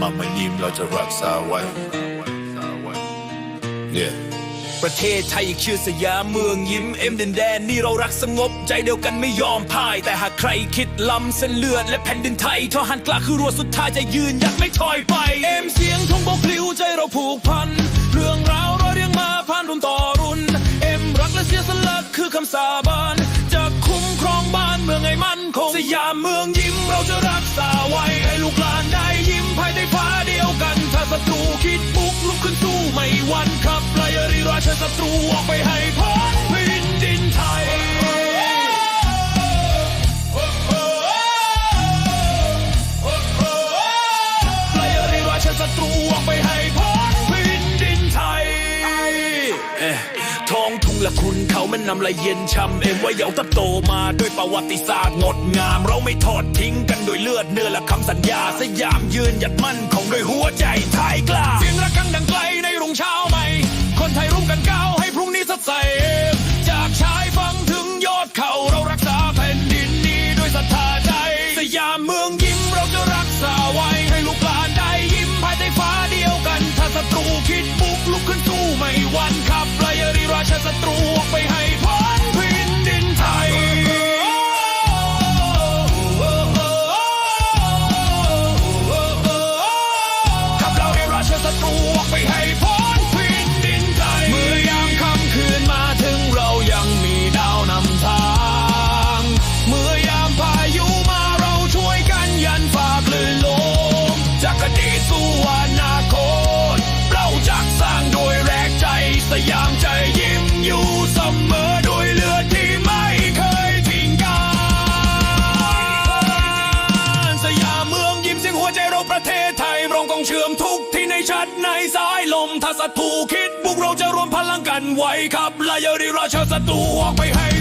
มาไม่ยิ้มเราจะรักษาไว้ yeah ประเทศไทยอีกชื่อสยามเมืองยิ้มเอ็มดินแดนนี่เรารักสงบ ใจเดียวกันไม่ยอมพ่าย แต่หากใครคิดล้ำเส้นเลือดและแผ่นดินไทยทหารกล้าคือรัวสุดท้ายจะยืนยัดไม่ถอยไป เอ็มเสียงทงบอกพลิ้วใจเราผูกพัน เรื่องราวเราเรียงมาผ่านรุ่นต่อรุ่น เอ็มรักและเสียสละคือคำสาบานจะคุ้มครองบ้านเมืองให้มั่นคงสยามเมืองยิ้มเราจะรักษาไว้ วันครับไล่รีราชศัตรูออกไปให้พ้นแผ่นดินไทยไล่รีราชศัตรูออกไปให้พ้นแผ่นดินไทยเอ๊ะท้องทุ่งละคุณเขามันนำละเย็นช้ำเอ็มว่าเยาเตับโตมาด้วยประวัติศาสตร์งดงาม เราไม่ทอดทิ้งกันด้วยเลือดเนื้อและคำสัญญา สยามยืนหยัดมั่นคงด้วยหัวใจไทยกล้าเสียงระฆังดังไกล รุ่งเช้าใหม่ คนไทยร่วมกันก้าวให้พรุ่งนี้สดใส จากชายฝั่งถึงยอดเขาเรารักษาแผ่นดินนี้ด้วยศรัทธาใจ สยามเมืองยิ้มเราจะรักษาไว้ให้ลูกหลานได้ยิ้มภายใต้ฟ้าเดียวกัน ถ้าศัตรูคิดบุกลุกขึ้นสู้ไม่วันขับไล่รีราชศัตรูออกไปให้พ้นแผ่นดินไทยขับเราให้ราชศัตรู ชัดในสายลมถ้าศัตรูคิดบุกเราจะรวมพลังกันไว้ครับแล่รีราชาศัตรูออกไปให้